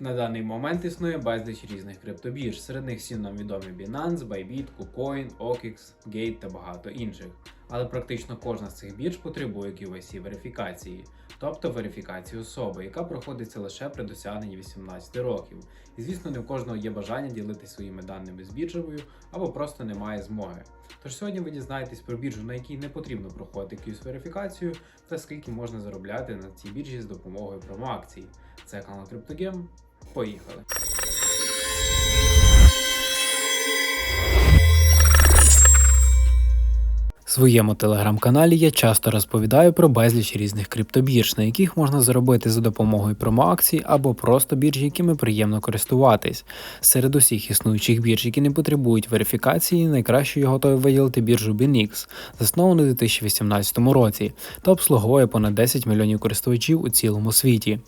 На даний момент існує безліч різних криптобірж. Серед них всім нам відомі Binance, Bybit, KuCoin, OKX, Gate та багато інших. Але практично кожна з цих бірж потребує QIC верифікації, тобто верифікації особи, яка проходиться лише при досягненні 18 років. І звісно, не в кожного є бажання ділитися своїми даними з біржевою або просто немає змоги. Тож сьогодні ви дізнаєтесь про біржу, на якій не потрібно проходити QIC верифікацію та скільки можна заробляти на цій біржі з допомогою промоакцій. Це канал CryptoGame. Поїхали! Своєму телеграм-каналі я часто розповідаю про безліч різних криптобірж, на яких можна заробити за допомогою промоакцій або просто бірж, якими приємно користуватись. Серед усіх існуючих бірж, які не потребують верифікації, найкраще я готовий виділити біржу BNX, засновану у 2018 році, та обслуговує понад 10 мільйонів користувачів у цілому світі.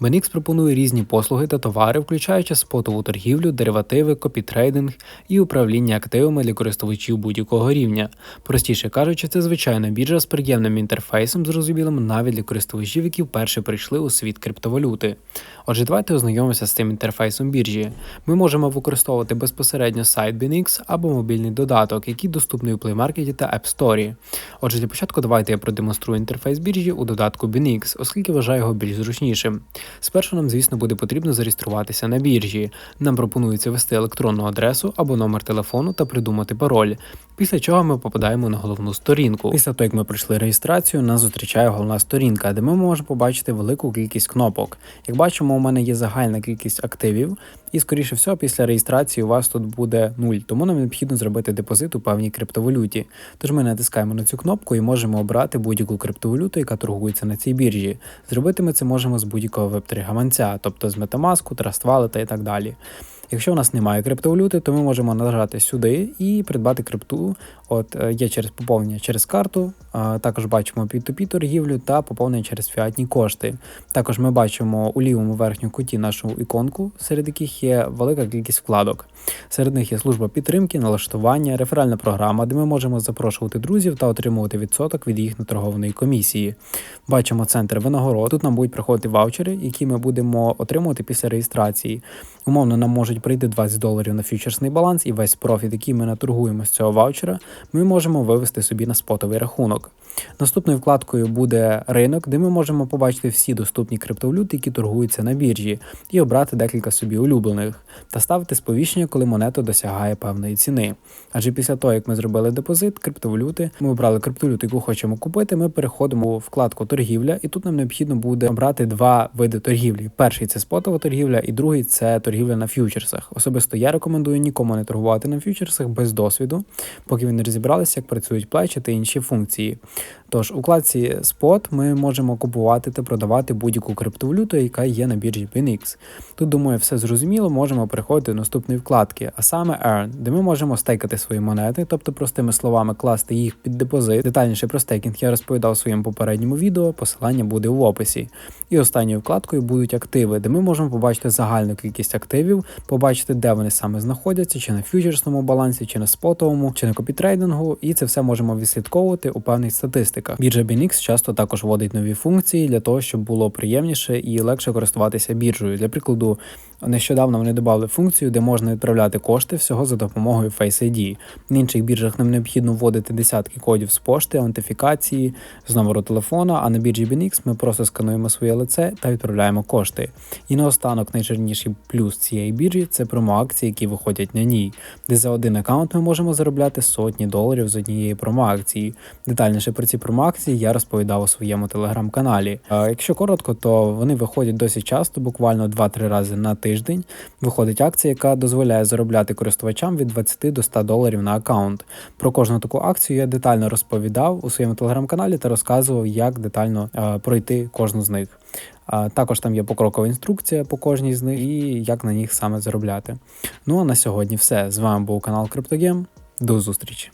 BNX пропонує різні послуги та товари, включаючи спотову торгівлю, деривативи, копітрейдинг і управління активами для користувачів будь-якого рівня. Простіше кажучи, це звичайна біржа з приємним інтерфейсом, зрозумілим навіть для користувачів, які вперше прийшли у світ криптовалюти. Отже, давайте ознайомимося з цим інтерфейсом біржі. Ми можемо використовувати безпосередньо сайт BNX або мобільний додаток, який доступний у Play Market та App Store. Отже, для початку давайте я продемонструю інтерфейс біржі у додатку BNX, оскільки вважаю його більш зручнішим. Спершу нам, звісно, буде потрібно зареєструватися на біржі. Нам пропонується ввести електронну адресу або номер телефону та придумати пароль. Після чого ми попадаємо на головну сторінку. Після того, як ми пройшли реєстрацію, нас зустрічає головна сторінка, де ми можемо побачити велику кількість кнопок. Як бачимо, у мене є загальна кількість активів, і скоріше всього, після реєстрації у вас тут буде 0, тому нам необхідно зробити депозит у певній криптовалюті. Тож ми натискаємо на цю кнопку і можемо обрати будь-яку криптовалюту, яка торгується на цій біржі. Зробити ми це можемо з будь-якого веб-3 гаманця, тобто з Metamask, Trust Wallet і так далі. Якщо у нас немає криптовалюти, то ми можемо нажати сюди і придбати крипту. От е, є через поповнення через карту, також бачимо P2P торгівлю та поповнення через фіатні кошти. Також ми бачимо у лівому верхньому куті нашу іконку, серед яких є велика кількість вкладок. Серед них є служба підтримки, налаштування, реферальна програма, де ми можемо запрошувати друзів та отримувати відсоток від їх наторгованої комісії. Бачимо центр винагород. Тут нам будуть приходити ваучери, які ми будемо отримувати після реєстрації. Умовно, нам можуть прийти 20 доларів на фьючерсний баланс, і весь профіт, який ми наторгуємо з цього ваучера, ми можемо вивести собі на спотовий рахунок. Наступною вкладкою буде ринок, де ми можемо побачити всі доступні криптовалюти, які торгуються на біржі, і обрати декілька собі улюблених та ставити сповіщення, коли монета досягає певної ціни. Адже після того, як ми зробили депозит криптовалюти, ми обрали криптовалюту, яку хочемо купити. Ми переходимо у вкладку торгівля, і тут нам необхідно буде обрати два види торгівлі. Перший це спотова торгівля, і другий це торгівля на фьючерсах. Особисто я рекомендую нікому не торгувати на фьючерсах без досвіду, поки ви не розібралися, як працюють плечі та інші функції. Тож у вкладці Spot ми можемо купувати та продавати будь-яку криптовалюту, яка є на біржі BNX. Тут, думаю, все зрозуміло, можемо переходити до наступної вкладки, а саме Earn, де ми можемо стейкати свої монети, тобто, простими словами, класти їх під депозит. Детальніше про стейкінг я розповідав у своєму попередньому відео, посилання буде в описі. І останньою вкладкою будуть активи, де ми можемо побачити загальну кількість активів, побачити, де вони саме знаходяться, чи на фьючерсному балансі, чи на спотовому, чи на копітрейдингу, і це все можемо відслідковувати у певних статистиках. Біржа BNX часто також вводить нові функції для того, щоб було приємніше і легше користуватися біржею. Для прикладу, нещодавно вони додали функцію, де можна відправляти кошти всього за допомогою Face ID. На інших біржах нам необхідно вводити десятки кодів з пошти, аутентифікації, з номеру телефона, а на біржі BNX ми просто скануємо своє лице та відправляємо кошти. І наостанок найжирніший плюс цієї біржі це промоакції, які виходять на ній, де за один аккаунт ми можемо заробляти сотні доларів з однієї промоакції. Детальніше про ці промоакції я розповідав у своєму телеграм-каналі. Якщо коротко, то вони виходять досить часто, буквально 2-3 рази на тиждень. Виходить акція, яка дозволяє заробляти користувачам від 20 до 100 доларів на аккаунт. Про кожну таку акцію я детально розповідав у своєму телеграм-каналі та розказував, як детально е, пройти кожну з них. А також там є покрокова інструкція по кожній з них і як на них саме заробляти. Ну а на сьогодні все. З вами був канал CryptoGame. До зустрічі!